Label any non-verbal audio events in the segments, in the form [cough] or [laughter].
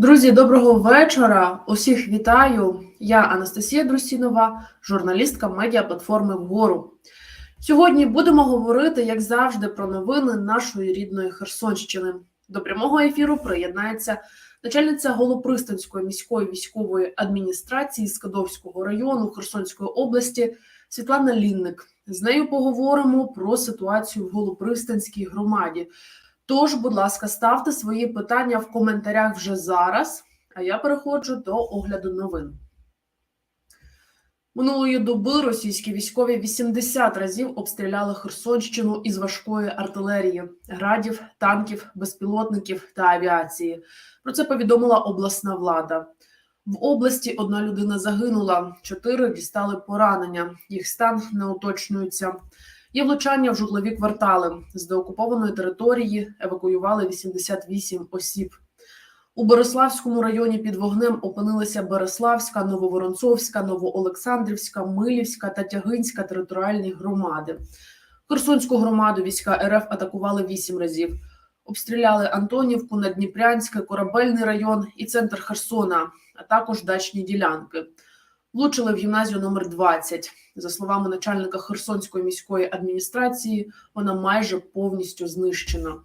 Друзі, доброго вечора. Усіх вітаю. Я Анастасія Друсінова, журналістка медіаплатформи Вгору. Сьогодні будемо говорити, як завжди, про новини нашої рідної Херсонщини. До прямого ефіру приєднається начальниця Голопристанської міської військової адміністрації Скадовського району Херсонської області Світлана Лінник. З нею поговоримо про ситуацію в Голопристанській громаді. Тож, будь ласка, ставте свої питання в коментарях вже зараз, а я переходжу до огляду новин. Минулої доби російські військові 80 разів обстріляли Херсонщину із важкої артилерії, градів, танків, безпілотників та авіації. Про це повідомила обласна влада. В області одна людина загинула, чотири дістали поранення. Їх стан не уточнюється. Є влучання в житлові квартали. З деокупованої території евакуювали 88 осіб. У Бориславському районі під вогнем опинилися Береславська, Нововоронцовська, Новоолександрівська, Милівська та Тягинська територіальні громади. Херсонську громаду війська РФ атакували 8 разів. Обстріляли Антонівку, Надніпрянське, Корабельний район і центр Херсона, а також дачні ділянки. Влучили в гімназію номер 20. За словами начальника Херсонської міської адміністрації, вона майже повністю знищена.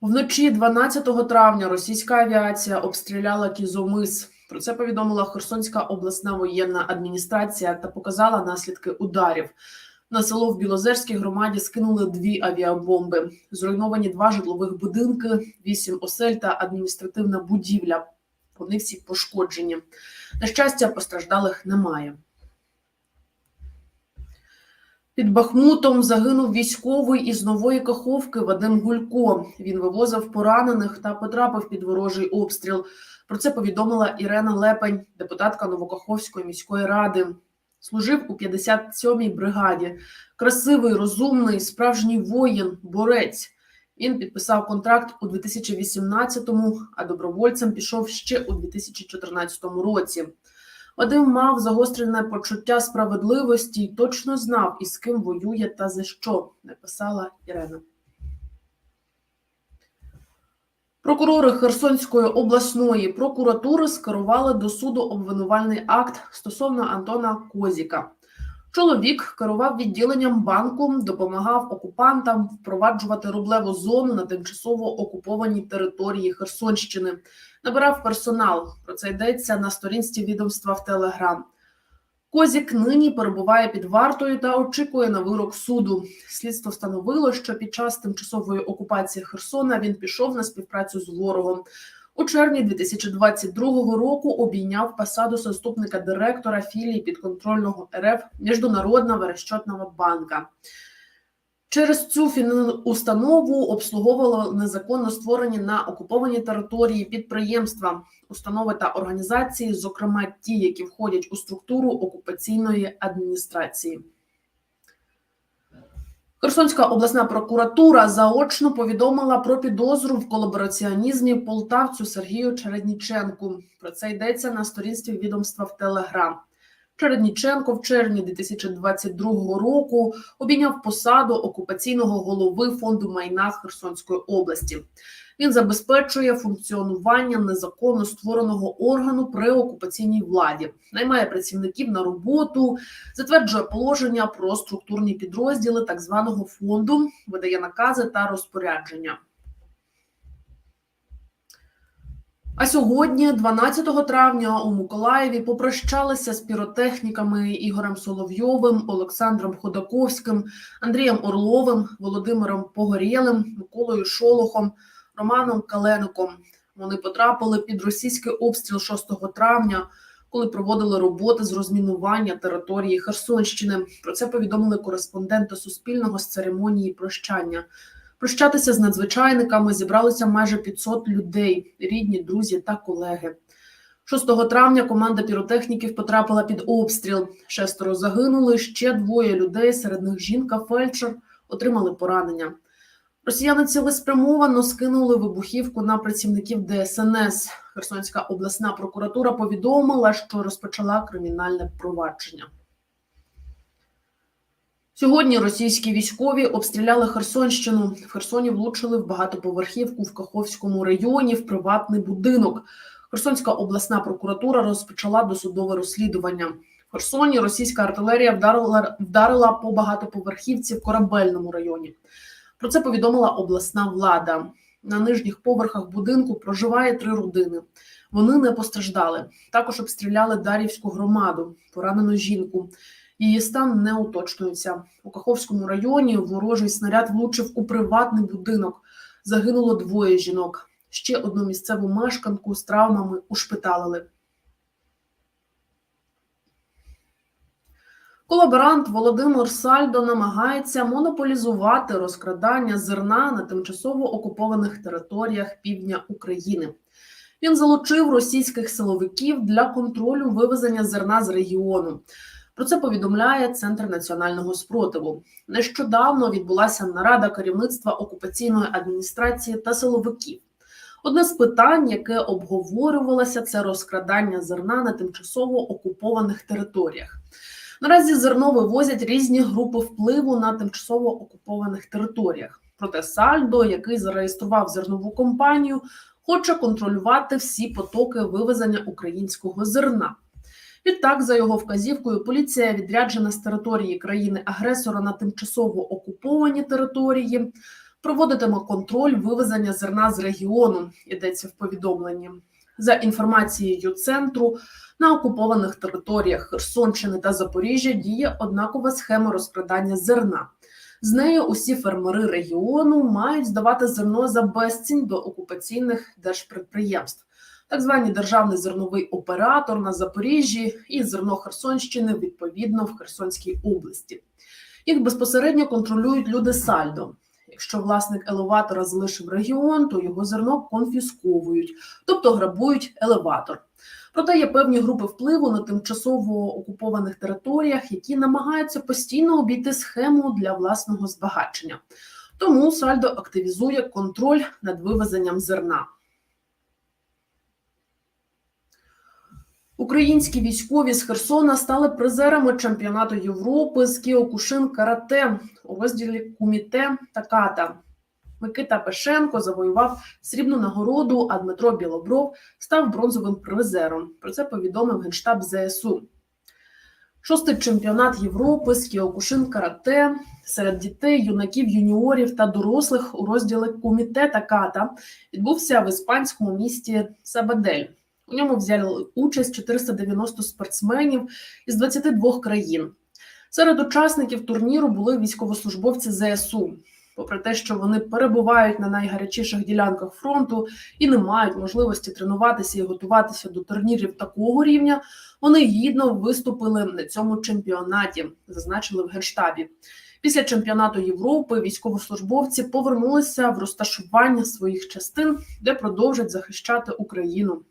Вночі 12 травня російська авіація обстріляла Кізомис. Про це повідомила Херсонська обласна воєнна адміністрація та показала наслідки ударів. На село в Білозерській громаді скинули дві авіабомби. Зруйновані два житлових будинки, вісім осель та адміністративна будівля. Вони всі пошкоджені. На щастя, постраждалих немає. Під Бахмутом загинув військовий із нової Каховки Вадим Гулько. Він вивозив поранених та потрапив під ворожий обстріл. Про це повідомила Ірена Лепень, депутатка Новокаховської міської ради. Служив у 57-й бригаді. Красивий, розумний, справжній воїн, борець. Він підписав контракт у 2018-му, а добровольцем пішов ще у 2014 році. Вадим мав загострене почуття справедливості і точно знав, із ким воює та за що, написала Ірена. Прокурори Херсонської обласної прокуратури скерували до суду обвинувальний акт стосовно Антона Козіка. Чоловік керував відділенням банку, допомагав окупантам впроваджувати рублеву зону на тимчасово окупованій території Херсонщини. Набирав персонал. Про це йдеться на сторінці відомства в Телеграм. Козік нині перебуває під вартою та очікує на вирок суду. Слідство встановило, що під час тимчасової окупації Херсона він пішов на співпрацю з ворогом. У червні 2022 року обійняв посаду заступника директора філії підконтрольного РФ Міжнародного розчетного банка. Через цю установу обслуговувало незаконно створені на окупованій території підприємства, установи та організації, зокрема ті, які входять у структуру окупаційної адміністрації. Херсонська обласна прокуратура заочно повідомила про підозру в колабораціонізмі полтавцю Сергію Чередніченку. Про це йдеться на сторінстві відомства в Телеграм. Чередніченко в червні 2022 року обійняв посаду окупаційного голови фонду майна Херсонської області. Він забезпечує функціонування незаконно створеного органу при окупаційній владі, наймає працівників на роботу, затверджує положення про структурні підрозділи так званого фонду, видає накази та розпорядження. А сьогодні, 12 травня, у Миколаєві попрощалися з піротехніками Ігорем Соловйовим, Олександром Ходаковським, Андрієм Орловим, Володимиром Погорєлим, Миколою Шолохом, Романом Калеником. Вони потрапили під російський обстріл 6 травня, коли проводили роботи з розмінування території Херсонщини. Про це повідомили кореспонденти Суспільного з церемонії прощання. Прощатися з надзвичайниками зібралося майже 500 людей, рідні, друзі та колеги. 6 травня команда піротехніків потрапила під обстріл. Шестеро загинули. Ще двоє людей. Серед них жінка, фельдшер отримали поранення. Росіяни цілеспрямовано скинули вибухівку на працівників ДСНС. Херсонська обласна прокуратура повідомила, що розпочала кримінальне провадження. Сьогодні російські військові обстріляли Херсонщину. В Херсоні влучили в багатоповерхівку в Каховському районі в приватний будинок. Херсонська обласна прокуратура розпочала досудове розслідування. В Херсоні російська артилерія вдарила, вдарила по багатоповерхівці в корабельному районі. Про це повідомила обласна влада. На нижніх поверхах будинку проживає три родини. Вони не постраждали. Також обстріляли Дарівську громаду, поранену жінку. Її стан не уточнюється. У Каховському районі ворожий снаряд влучив у приватний будинок. Загинуло двоє жінок. Ще одну місцеву мешканку з травмами ушпиталили. Колаборант Володимир Сальдо намагається монополізувати розкрадання зерна на тимчасово окупованих територіях півдня України. Він залучив російських силовиків для контролю вивезення зерна з регіону. Про це повідомляє Центр національного спротиву. Нещодавно відбулася нарада керівництва окупаційної адміністрації та силовиків. Одне з питань, яке обговорювалося, це розкрадання зерна на тимчасово окупованих територіях. Наразі зерно вивозять різні групи впливу на тимчасово окупованих територіях. Проте Сальдо, який зареєстрував зернову компанію, хоче контролювати всі потоки вивезення українського зерна. Відтак, за його вказівкою, поліція відряджена з території країни-агресора на тимчасово окуповані території, проводитиме контроль вивезення зерна з регіону. Йдеться в повідомленні. За інформацією центру, на окупованих територіях Херсонщини та Запоріжжя діє однакова схема розкрадання зерна. З нею усі фермери регіону мають здавати зерно за безцінь до окупаційних держпідприємств. Так званий державний зерновий оператор на Запоріжжі і зерно Херсонщини відповідно в Херсонській області. Їх безпосередньо контролюють люди сальдо. Якщо власник елеватора залишив регіон, то його зерно конфісковують, тобто грабують елеватор. Проте є певні групи впливу на тимчасово окупованих територіях, які намагаються постійно обійти схему для власного збагачення. Тому Сальдо активізує контроль над вивезенням зерна. Українські військові з Херсона стали призерами чемпіонату Європи з Кіокушин Карате у розділі Куміте та Ката. Микита Пешенко завоював срібну нагороду, а Дмитро Білобров став бронзовим призером. Про це повідомив генштаб ЗСУ. Шостий чемпіонат Європи з Кіокушин Карате серед дітей, юнаків, юніорів та дорослих у розділі Куміте та Ката відбувся в іспанському місті Сабадель. У ньому взяли участь 490 спортсменів із 22 країн. Серед учасників турніру були військовослужбовці ЗСУ. Попри те, що вони перебувають на найгарячіших ділянках фронту і не мають можливості тренуватися і готуватися до турнірів такого рівня, вони гідно виступили на цьому чемпіонаті, зазначили в генштабі. Після чемпіонату Європи військовослужбовці повернулися в розташування своїх частин, де продовжать захищати Україну.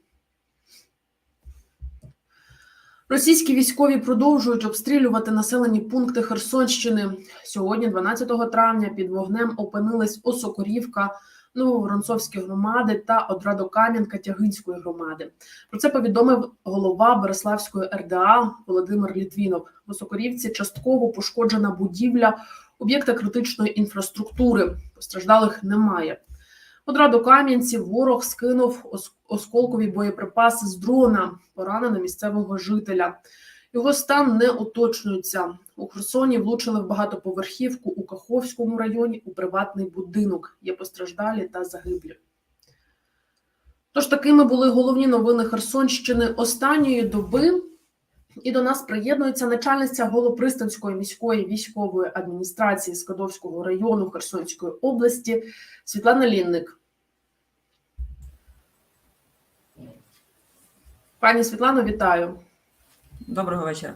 Російські військові продовжують обстрілювати населені пункти Херсонщини. Сьогодні, 12 травня, під вогнем опинились Осокорівка, Нововоронцовські громади та Одрадокам'янка Тягинської громади. Про це повідомив голова Береславської РДА Володимир Літвінов. В Осокорівці частково пошкоджена будівля об'єкта критичної інфраструктури. Постраждалих немає. Одраду Кам'янці ворог скинув осколкові боєприпаси з дрона, поранено місцевого жителя. Його стан не уточнюється. У Херсоні влучили в багатоповерхівку у Каховському районі у приватний будинок. Є постраждалі та загиблі. Тож такими були головні новини Херсонщини останньої доби. І до нас приєднується начальниця Голопристанської міської військової адміністрації Скадовського району Херсонської області Світлана Лінник. Пані Світлано, вітаю. Доброго вечора.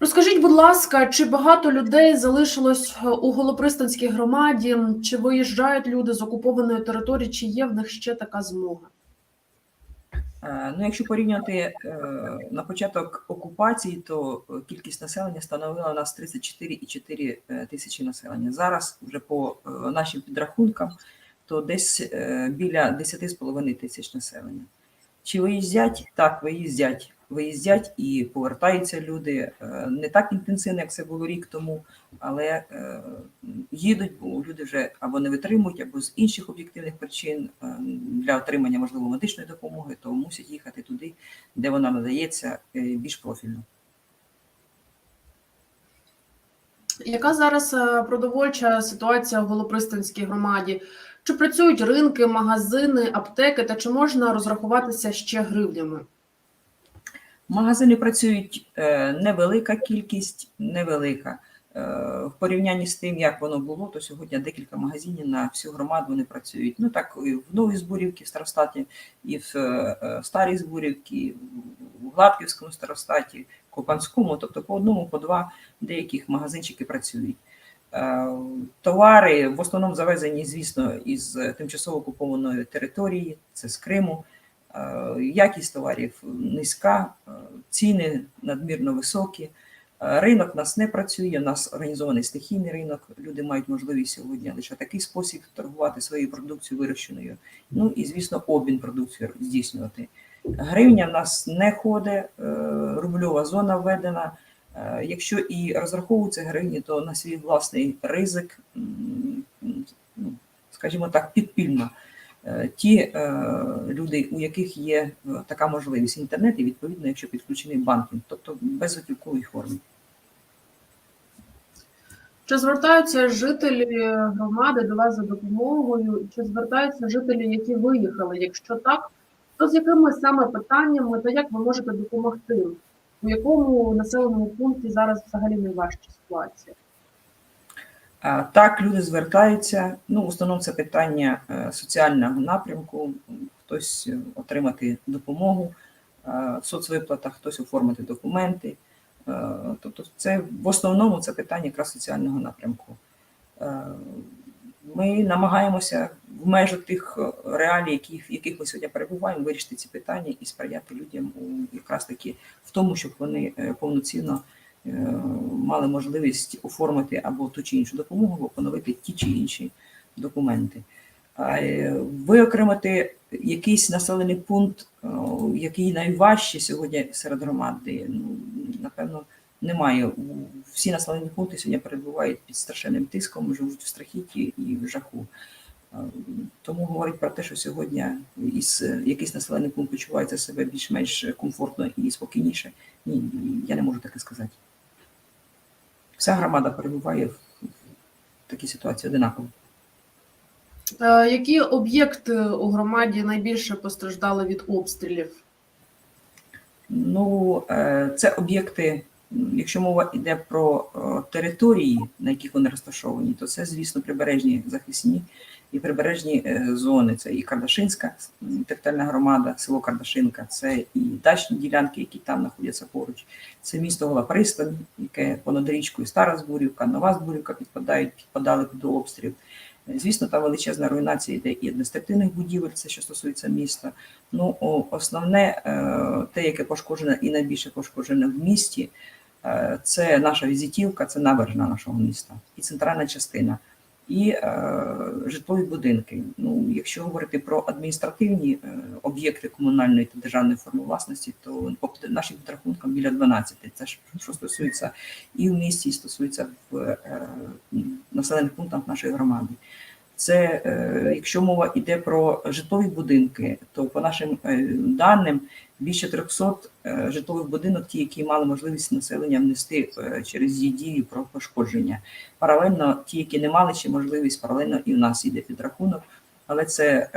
Розкажіть, будь ласка, чи багато людей залишилось е, у Голопристанській громаді? Чи виїжджають люди з окупованої території? Чи є в них ще така змога? Е, Ну, якщо порівняти е, на початок окупації, то е, кількість населення становила у нас 34,4 е, тисячі населення. Зараз, вже по нашим підрахункам, то десь біля 10,5 тисяч населення. Чи виїздять? Так, виїздять. Виїздять і повертаються люди е, не так інтенсивно, як це було рік тому, але е, їдуть, бо люди вже або не витримують, або з інших об'єктивних причин е, для отримання можливо медичної допомоги, то мусять їхати туди, де вона надається більш профільно. Яка зараз продовольча ситуація в Голопристанській громаді? Чи працюють ринки, магазини, аптеки та чи можна розрахуватися ще гривнями? Магазини працюють е, невелика кількість, невелика. Е, В порівнянні з тим, як воно було, то сьогодні декілька магазинів на всю громаду вони працюють. Ну так і в Новій Збурівці в Старостаті, і в е, Старій Збурівці, в Гладківському Старостаті, Копанському, тобто по одному, по два деяких магазинчики працюють. Е, Товари в основному завезені, звісно, із тимчасово окупованої території, це з Криму. Е, Якість товарів низька, е, ціни надмірно високі. Ринок нас не працює, у нас організований стихійний ринок. Люди мають можливість сьогодні лише такий спосіб торгувати своєю продукцією вирощеною. Ну і, звісно, обмін продукцією здійснювати. Гривня в нас не ходить, рубльова зона введена. Е, Якщо і розраховуються гривні, то на свій власний ризик, ну, скажімо так, підпільно. Е, Ті е, люди, у яких є така можливість інтернет, і відповідно, якщо підключений банкінг, тобто в безготівковій формі. Чи звертаються жителі громади до вас за допомогою? Чи звертаються жителі, які виїхали? Якщо так, то з якими саме питаннями та як ви можете допомогти? У якому населеному пункті зараз взагалі найважча ситуація? Так, люди звертаються. Ну, в основному це питання е, соціального напрямку. Хтось е, отримати допомогу е, в соцвиплатах, хтось оформити документи. Тобто, це в основному це питання якраз соціального напрямку. Ми намагаємося в межах тих е, реалій, яких, в яких ми сьогодні перебуваємо, вирішити ці питання і сприяти людям у якраз таки в тому, щоб вони е, повноцінно е, мали можливість оформити або ту чи іншу допомогу, або поновити ті чи інші документи. Виокремити якийсь населений пункт, який найважче сьогодні серед громади, ну, напевно, немає. Всі населені пункти сьогодні перебувають під страшенним тиском, живуть в страхіті і в жаху. Е, Тому говорить про те, що сьогодні із якийсь населений пункт почувається себе більш-менш комфортно і спокійніше. Ні, я не можу таке сказати. Вся громада перебуває в такій ситуації одинаково. Е, Які об'єкти у громаді найбільше постраждали від обстрілів? Ну, е, це об'єкти, якщо мова йде про е, території, на яких вони розташовані, то це, звісно, прибережні захисні і прибережні е, зони. Це і Кардашинська територіальна громада, село Кардашинка, це і дачні ділянки, які там знаходяться поруч. Це місто Голапристань, яке понад річкою Стара Збурівка, Нова Збурівка підпадають, підпадали під обстріл. Звісно, там величезна руйнація йде і адміністративних будівель, це що стосується міста. Ну, основне, е, те, яке пошкоджене і найбільше пошкоджене в місті, е, це наша візитівка, це набережна нашого міста, і центральна частина, і е, житлові будинки. Ну, якщо говорити про адміністративні е, об'єкти комунальної та державної форми власності, то по нашим підрахункам біля 12. Це ж що стосується і в місті, і стосується в е, населених пунктах нашої громади. Це е, якщо мова йде про житлові будинки, то по нашим е, даним більше 300 е, житлових будинок, ті, які мали можливість населення внести через її дію про пошкодження. Паралельно ті, які не мали ще можливість, паралельно і в нас йде підрахунок, але це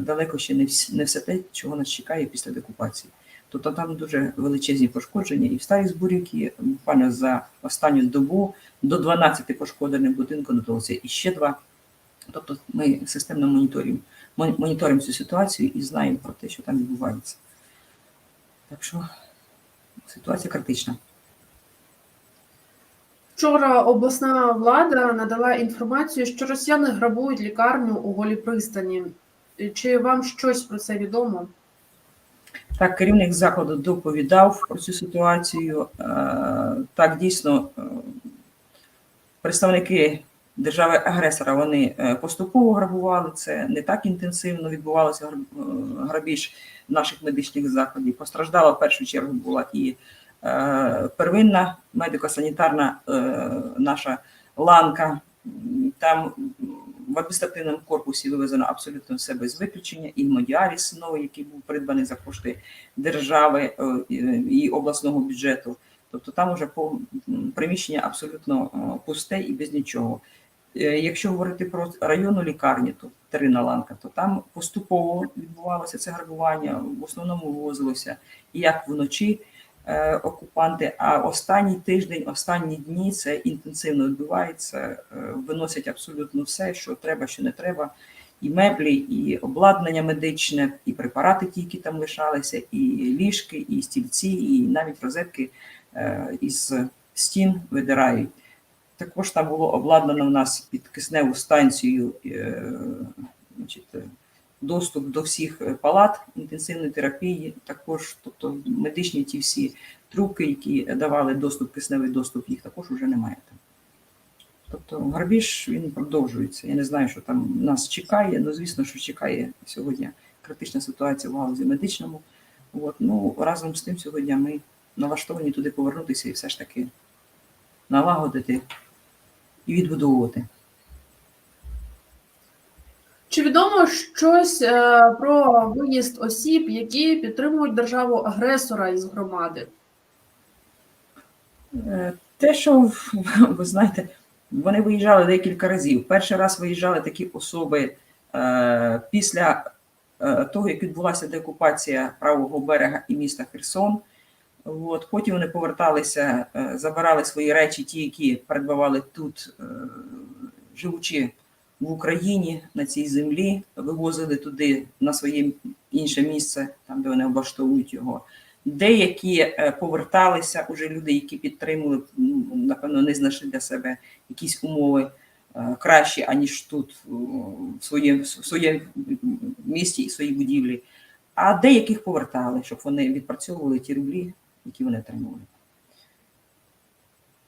далеко ще не, все те, чого нас чекає після деокупації. Тобто там дуже величезні пошкодження, і в старій збурівці буквально за останню добу до 12 пошкоджених будинків додалося і ще два. Тобто ми системно моніторимо, моніторимо цю ситуацію і знаємо про те, що там відбувається. Так що ситуація критична. Вчора обласна влада надала інформацію, що росіяни грабують лікарню у голій пристані. Чи вам щось про це відомо? Так, керівник закладу доповідав про цю ситуацію. Е, Так, дійсно, е, представники держави-агресора вони е, поступово грабували. Це не так інтенсивно відбувалося е, грабіж наших медичних закладів. Постраждала в першу чергу була і е, первинна медико-санітарна наша ланка. Там в адміністративному корпусі вивезено абсолютно все без виключення. І гемодіаліз новий, який був придбаний за кошти держави і- обласного бюджету. Тобто там уже приміщення абсолютно пусте і без нічого. Е, Якщо говорити про районну лікарню, то Терина Ланка, то там поступово відбувалося це грабування, в основному вивозилося як вночі е, окупанти, а останній тиждень, останні дні це інтенсивно відбувається, е, виносять абсолютно все, що треба, що не треба. І меблі, і обладнання медичне, і препарати, ті, які там лишалися, і ліжки, і стільці, і навіть розетки е, із стін видирають. Також там було обладнано в нас під кисневу станцію е, е, доступ до всіх палат інтенсивної терапії, також, тобто медичні ті всі трубки, які давали доступ, кисневий доступ, їх також вже немає. Тобто грабіж він продовжується. Я не знаю, що там нас чекає. Ну, звісно, що чекає сьогодні критична ситуація в галузі медичному. От, ну, разом з тим сьогодні ми налаштовані туди повернутися і все ж таки налагодити і відбудовувати. Чи відомо щось е, про виїзд осіб, які підтримують державу агресора із громади? Е, Те, що [laughs] ви знаєте, вони виїжджали декілька разів. Перший раз виїжджали такі особи е, після того, як відбулася деокупація правого берега і міста Херсон. От, потім вони поверталися, е, забирали свої речі, ті, які придбавали тут, е, живучи в Україні на цій землі, вивозили туди на своє інше місце, там де вони облаштовують його. Деякі е, поверталися уже люди, які підтримували, напевно, не знайшли для себе якісь умови кращі, аніж тут, в своєму в місті і своїй будівлі. А деяких повертали, щоб вони відпрацьовували ті рублі, які вони отримували.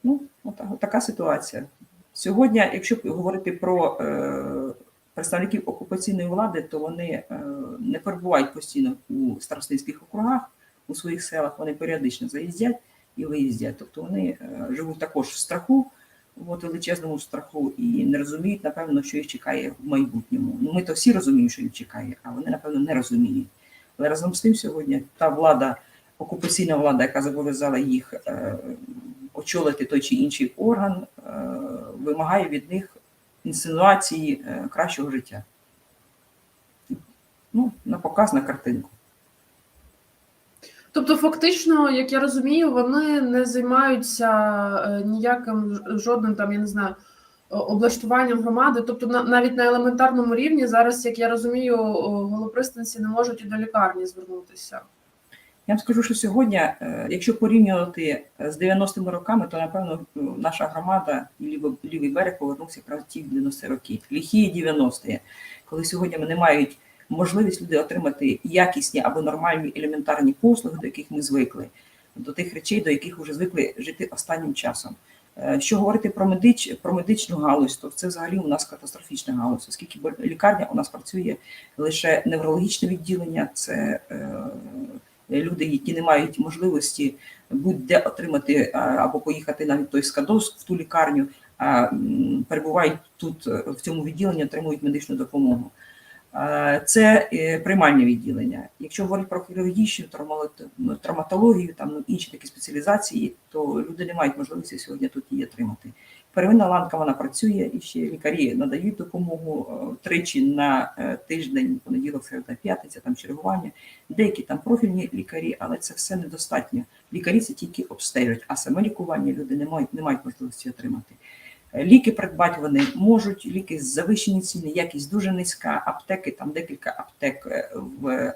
Ну, отак, така ситуація. Сьогодні, якщо говорити про е, представників окупаційної влади, то вони е, не перебувають постійно у старостинських округах, у своїх селах, вони періодично заїздять і виїздять. Тобто вони е, живуть також в страху, от, величезному страху, і не розуміють, напевно, що їх чекає в майбутньому. Ну, ми то всі розуміємо, що їх чекає, а вони, напевно, не розуміють. Але разом з тим сьогодні та влада, окупаційна влада, яка зобов'язала їх е, очолити той чи інший орган, е, вимагає від них інсинуації е, кращого життя. Ну, на показ, на картинку. Тобто, фактично, як я розумію, вони не займаються ніяким жодним там, я не знаю, облаштуванням громади. Тобто, навіть на елементарному рівні зараз, як я розумію, голопристанці не можуть і до лікарні звернутися. Я вам скажу, що сьогодні, е, якщо порівнювати е, з 90-ми роками, то напевно е, наша громада і лівий, берег повернувся якраз ті 90-ті роки, ліхі 90-ті, коли сьогодні вони мають можливість люди отримати якісні або нормальні елементарні послуги, до яких ми звикли, до тих речей, до яких вже звикли жити останнім часом. Що говорити про медич, про медичну галузь, то це взагалі у нас катастрофічна галузь, оскільки лікарня у нас працює лише неврологічне відділення, це люди, які не мають можливості будь-де отримати або поїхати навіть той Скадовськ в ту лікарню, перебувають тут е, в цьому відділенні, отримують медичну допомогу. Це е, приймальне відділення. Якщо говорити про хірургічну травматологію, там ну, інші такі спеціалізації, то люди не мають можливості сьогодні тут її отримати. Первинна ланка вона працює, і ще лікарі надають допомогу е, тричі на е, тиждень, понеділок, середа, п'ятниця, там чергування. Деякі там профільні лікарі, але це все недостатньо. Лікарі це тільки обстежують, а саме лікування люди не мають, не мають можливості отримати. Е, Ліки придбати вони можуть, ліки з завищені ціни, якість дуже низька, аптеки, там декілька аптек е, в е,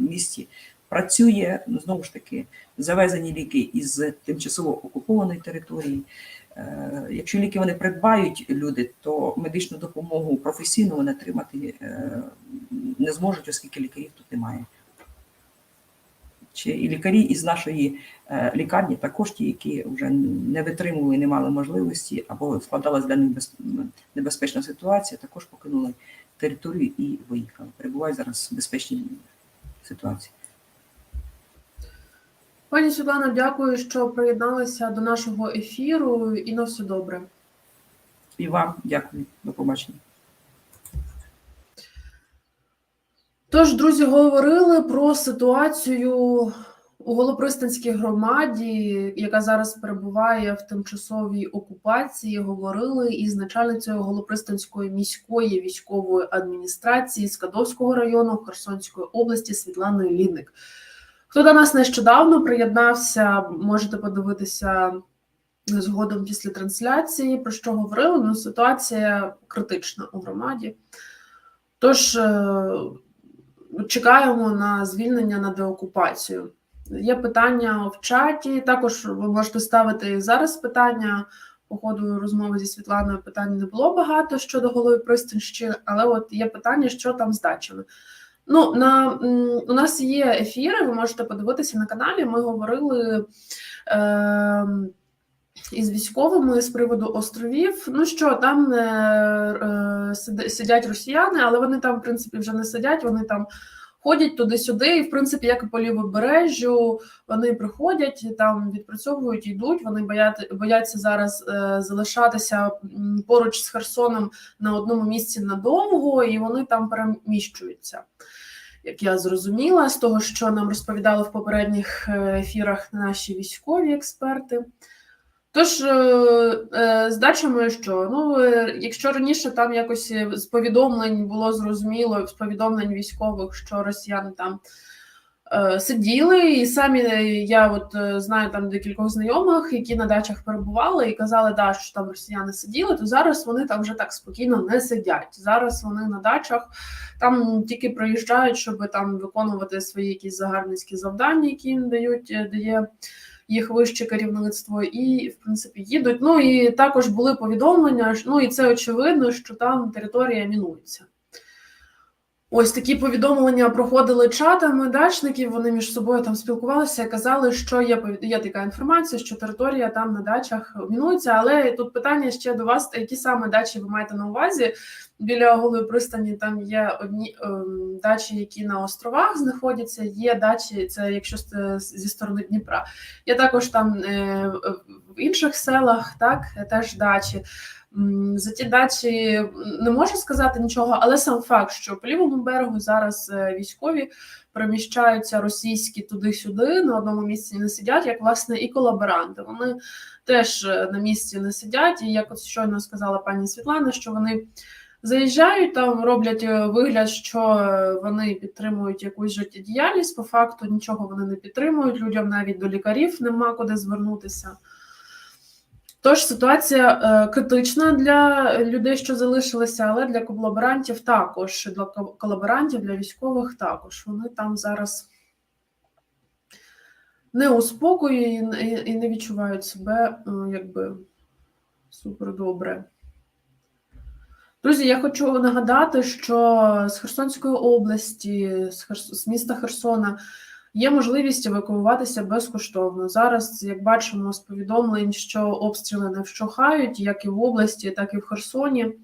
місті працює. Ну, знову ж таки, завезені ліки із тимчасово окупованої території. Якщо ліки вони придбають люди, то медичну допомогу професійну вони отримати не зможуть, оскільки лікарів тут немає. Чи і лікарі із нашої е, лікарні, також ті, які вже не витримували, не мали можливості, або складалась для них без- небезпечна ситуація, також покинули територію і виїхали. Перебувають зараз в безпечній ситуації. Пані Світлано, дякую, що приєдналися до нашого ефіру і на все добре. І вам дякую, до побачення. Тож, друзі, говорили про ситуацію у Голопристанській громаді, яка зараз перебуває в тимчасовій окупації. Говорили із начальницею Голопристанської міської військової адміністрації Скадовського району Херсонської області Світланою Лідник. Хто до нас нещодавно приєднався, можете подивитися згодом після трансляції, про що говорили. Ну, ситуація критична у громаді. Тож е, чекаємо на звільнення на деокупацію. Є питання в чаті. Також ви можете ставити зараз питання. По ходу розмови зі Світланою питань не було багато щодо голови пристанщини, але от є питання, що там з дачами. Ну, на, у нас є ефіри, ви можете подивитися на каналі. Ми говорили е, із військовими з приводу островів. Ну що, там е, е, сидять росіяни, але вони там, в принципі, вже не сидять, вони там ходять туди-сюди, і в принципі, як і по лівобережжю, вони приходять, там відпрацьовують, йдуть. Вони бояти, бояться зараз е, залишатися поруч з Херсоном на одному місці надовго, і вони там переміщуються. Як я зрозуміла, з того, що нам розповідали в попередніх е, ефірах наші військові експерти. Тож, е, е, з дачами що? Ну, е, якщо раніше там якось з повідомлень було зрозуміло, з повідомлень військових, що росіяни там сиділи, і самі я от знаю там декількох знайомих, які на дачах перебували і казали, да, що там росіяни сиділи, то зараз вони там вже так спокійно не сидять. Зараз вони на дачах там тільки приїжджають, щоб там виконувати свої якісь загарбницькі завдання, які їм дають, дає їх вище керівництво, і в принципі їдуть. Ну і також були повідомлення. Ну і це очевидно, що там територія мінується. Ось такі повідомлення проходили чатами дачників. Вони між собою там спілкувалися казали, що є є така інформація, що територія там на дачах мінується. Але тут питання ще до вас: які саме дачі ви маєте на увазі? Біля голої пристані там є одні ем, дачі, які на островах знаходяться. Є дачі, це якщо зі сторони Дніпра. Є також там е, в інших селах, так теж дачі. За ті дачі не можу сказати нічого, але сам факт, що по лівому берегу зараз е, військові переміщаються російські туди-сюди, на одному місці не сидять, як власне і колаборанти. Вони теж е, на місці не сидять. І як от щойно сказала пані Світлана, що вони заїжджають там, роблять е, вигляд, що вони підтримують якусь життєдіяльність. По факту нічого вони не підтримують. Людям навіть до лікарів нема куди звернутися. Тож ситуація е, критична для людей, що залишилися, але для колаборантів також. Для колаборантів, для військових також. Вони там зараз не у спокої і, не- відчувають себе е, якби супер добре. Друзі, я хочу нагадати, що з Херсонської області, з міста Херсона є можливість евакуюватися безкоштовно. Зараз, як бачимо з повідомлень, що обстріли не вщухають, як і в області, так і в Херсоні.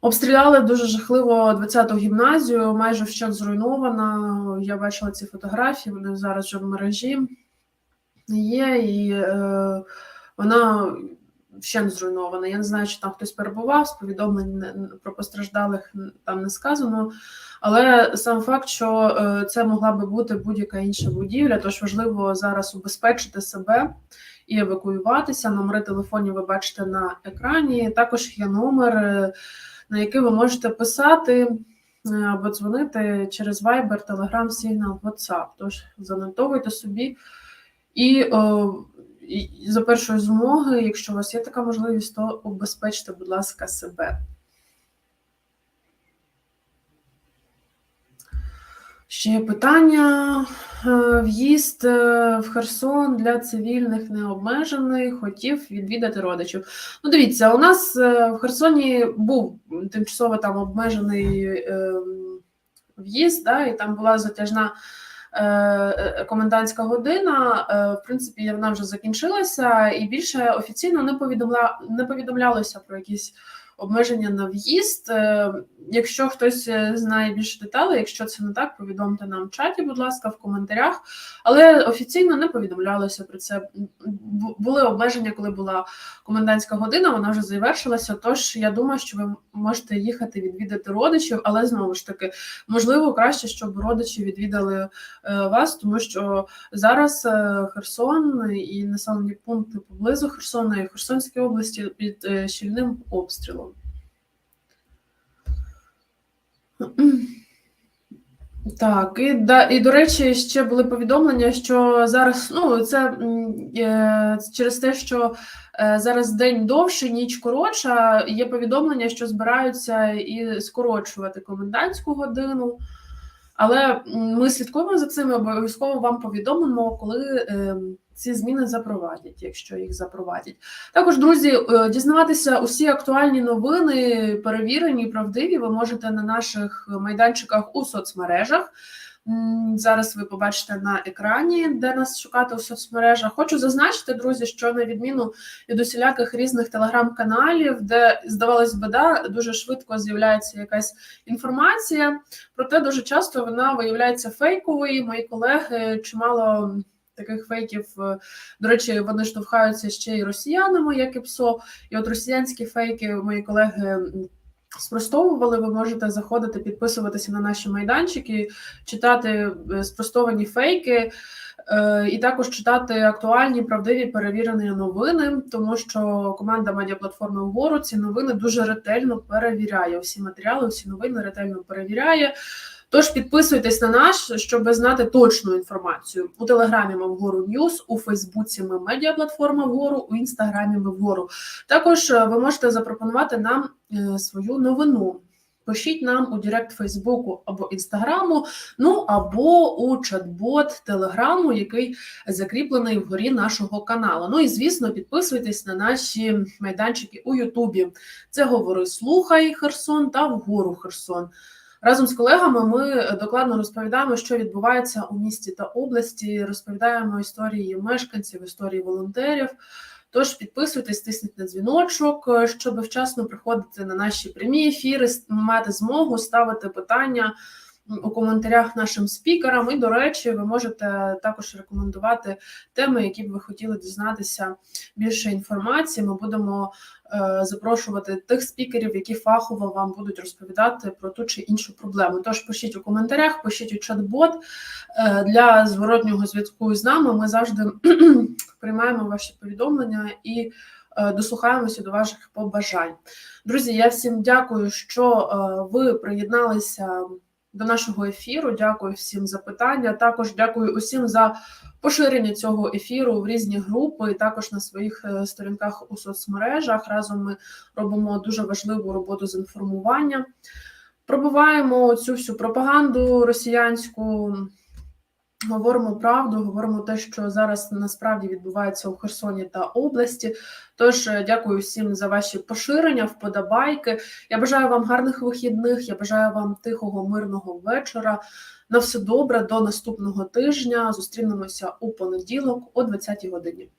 Обстріляли дуже жахливо 20-ту гімназію, майже вщент зруйнована. Я бачила ці фотографії, вони зараз вже в мережі є, і е, вона вщент зруйнована. Я не знаю, чи там хтось перебував, з повідомлень про постраждалих там не сказано. Але сам факт, що е, це могла би бути будь-яка інша будівля, тож важливо зараз убезпечити себе і евакуюватися. Номери телефонів ви бачите на екрані. Також є номер, е, на який ви можете писати е, або дзвонити через Viber, Telegram, Signal, WhatsApp. Тож занотовуйте собі і. і за першої змоги, якщо у вас є така можливість, то убезпечте, будь ласка, себе. Ще питання. Е, В'їзд е, в Херсон для цивільних не обмежений, хотів відвідати родичів. Ну, дивіться, у нас е, в Херсоні був тимчасово там обмежений ем, в'їзд, да, і там була затяжна комендантська година. В принципі, вона вже закінчилася, і більше офіційно не повідомля... не повідомлялося про якісь обмеження на в'їзд. Е, Якщо хтось е, знає більше деталей, якщо це не так, повідомте нам в чаті, будь ласка, в коментарях. Але офіційно не повідомлялося про це. Бу- Були обмеження, коли була комендантська година, вона вже завершилася. Тож я думаю, що ви можете їхати відвідати родичів, але знову ж таки, можливо, краще, щоб родичі відвідали е, вас, тому що зараз Херсон і населені пункти поблизу Херсона і Херсонській області під щільним обстрілом. Так, і, да, і до речі, ще були повідомлення, що зараз ну це е, через те, що е, зараз день довший, ніч коротша. Є повідомлення, що збираються і скорочувати комендантську годину. Але ми слідкуємо за цим обов'язково вам повідомимо, коли е, ці зміни запровадять, якщо їх запровадять. Також, друзі, е, дізнаватися усі актуальні новини, перевірені, правдиві, ви можете на наших майданчиках у соцмережах. Зараз ви побачите на екрані, де нас шукати у соцмережах. Хочу зазначити, друзі, що на відміну від усіляких різних телеграм-каналів, де здавалось би, да, дуже швидко з'являється якась інформація, проте дуже часто вона виявляється фейковою. Мої колеги чимало таких фейків. е, До речі, вони штовхаються ще й росіянами, як і ПСО. І от росіянські фейки мої колеги. Спростовували, ви можете заходити, підписуватися на наші майданчики, читати е, спростовані фейки, е, і також читати актуальні, правдиві перевірені новини, тому що команда медіаплатформи вгору ці новини дуже ретельно перевіряє. Усі матеріали, усі новини ретельно перевіряє. Тож підписуйтесь на наш, щоб знати точну інформацію. У Телеграмі ми вгору Ньюс, у Фейсбуці ми медіаплатформа вгору, у Інстаграмі ми вгору. Також е, ви можете запропонувати нам е, свою новину. Пишіть нам у Директ Фейсбуку або Інстаграму, ну або у чат-бот Телеграму, який закріплений вгорі нашого каналу. Ну і звісно, підписуйтесь на наші майданчики у Ютубі. Це говори Слухай Херсон та вгору Херсон. Разом з колегами ми докладно розповідаємо, що відбувається у місті та області. Розповідаємо історії мешканців, історії волонтерів. Тож підписуйтесь, тисніть на дзвіночок, щоб вчасно приходити на наші прямі ефіри, мати змогу ставити питання у коментарях нашим спікерам. І, до речі, ви можете також рекомендувати теми, які б ви хотіли дізнатися більше інформації. Ми будемо е, запрошувати тих спікерів, які фахово вам будуть розповідати про ту чи іншу проблему. Тож пишіть у коментарях, пишіть у чат-бот Е, для зворотнього зв'язку з нами. Ми завжди [clears throat] приймаємо ваші повідомлення і е, дослухаємося до ваших побажань. Друзі, я всім дякую, що ви приєдналися до нашого ефіру. Дякую всім за питання. Також дякую усім за поширення цього ефіру в різні групи, і також на своїх е, сторінках у соцмережах. Разом ми робимо дуже важливу роботу з інформування. Пробуваємо цю всю пропаганду росіянську. Говоримо правду, говоримо те, що зараз насправді відбувається у Херсоні та області. Тож е, дякую всім за ваші поширення, вподобайки. Я бажаю вам гарних вихідних. Я бажаю вам тихого, мирного вечора. На все добре до наступного тижня. Зустрінемося у понеділок о 20-й годині.